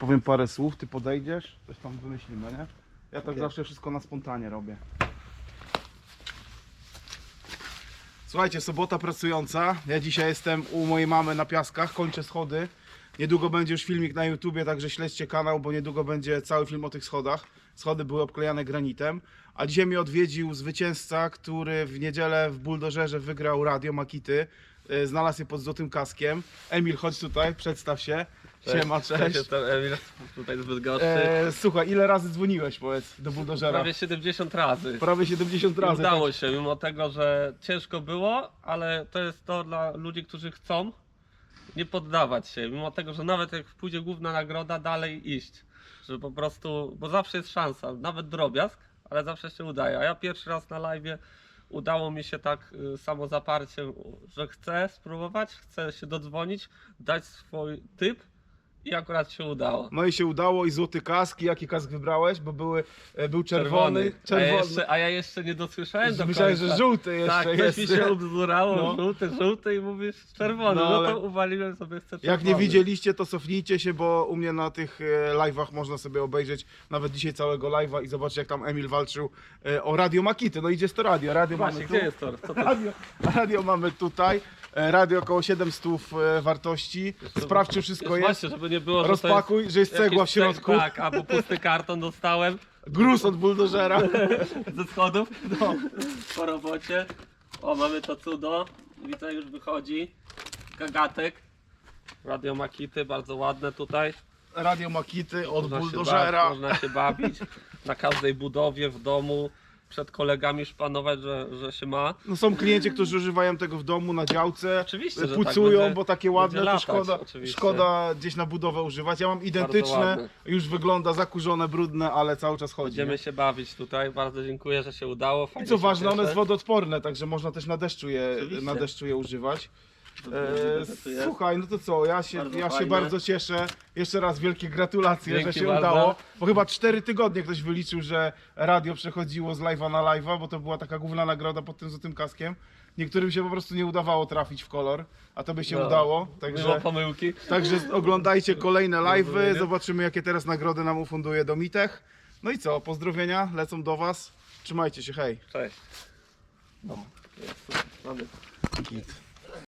powiem parę słów, ty podejdziesz, coś tam wymyślimy, nie? Ja tak Okej. zawsze wszystko na spontanie robię. Słuchajcie, sobota pracująca. Ja dzisiaj jestem u mojej mamy na piaskach, kończę schody. Niedługo będzie już filmik na YouTubie, także śledźcie kanał, bo niedługo będzie cały film o tych schodach. Schody były obklejane granitem. A dzisiaj mnie odwiedził zwycięzca, który w niedzielę w Buldożerze wygrał radio Makity. E, Znalazł je pod złotym kaskiem. Emil, chodź tutaj, przedstaw się. Siema, cześć. Jestem Emil, tutaj z Bydgoszczy. E, słuchaj, ile razy dzwoniłeś, powiedz, do Buldożera? Prawie 70 razy. Prawie 70 I razy. Udało się, mimo tego, że ciężko było, ale to jest to dla ludzi, którzy chcą nie poddawać się. Mimo tego, że nawet jak pójdzie główna nagroda, dalej iść. Że po prostu, bo zawsze jest szansa, nawet drobiazg, ale zawsze się udaje. A ja pierwszy raz na live udało mi się tak y, samozaparciem, że chcę spróbować, chcę się dodzwonić, dać swój typ i akurat się udało. No i się udało i złoty kask. I Jaki kask wybrałeś? Bo były, e, był czerwony. A, ja jeszcze, a ja jeszcze nie dosłyszałem do Myślałem, końca. że żółty jeszcze tak, jest. coś mi się ubzdurało, No. żółty, żółty i mówisz czerwony, No, no, ale- to uwaliłem sobie chcę czerwony. Jak nie widzieliście, to cofnijcie się, bo u mnie na tych e, live'ach można sobie obejrzeć nawet dzisiaj całego live'a i zobaczyć jak tam Emil walczył e, o Radio Makity. No idzie to radio. Radio Właśnie, mamy gdzie tu. jest tor? Co to Radio, radio mamy tutaj. E, Radio około 700 e, wartości. Sprawdź czy wszystko jest. Właśnie, żeby nie było, że to Rozpakuj, że jest jest cegła w jakiś środku. Tak, albo pusty karton dostałem Gruz od buldożera. ze schodów. No, po robocie. O, mamy to cudo. Widzę, już wychodzi. Gagatek. Radio Makity, bardzo ładne tutaj. Radio Makity od Można się, buldożera. można się bawić na każdej budowie, w domu, przed kolegami szpanować, że, że się ma. No są klienci, którzy używają tego w domu, na działce, Oczywiście, że pucują, tak będzie- bo takie ładne, będzie to latać, szkoda, oczywiście. szkoda gdzieś na budowę używać. Ja mam identyczne, już wygląda zakurzone, brudne, ale cały czas chodzi. Będziemy nie? się bawić tutaj. Bardzo dziękuję, że się udało. I Fajnie co się ważne, one cieszę. jest wodoodporne, także można też na deszczu je, Oczywiście. na deszczu je używać. E, słuchaj, no to co, ja się, Bardzo ja się fajne. bardzo cieszę. Jeszcze raz wielkie gratulacje, Dzięki że się bardzo. udało. Bo chyba 4 tygodnie ktoś wyliczył, że radio przechodziło z live'a na live'a, bo to była taka główna nagroda pod tym złotym kaskiem. Niektórym się po prostu nie udawało trafić w kolor, a to by się No. udało. Mimo Także, pomyłki. także oglądajcie kolejne live'y, zobaczymy jakie teraz nagrody nam ufunduje Domitech. No i co, pozdrowienia lecą do Was. Trzymajcie się, hej. Cześć. No, jest, mamy. Git.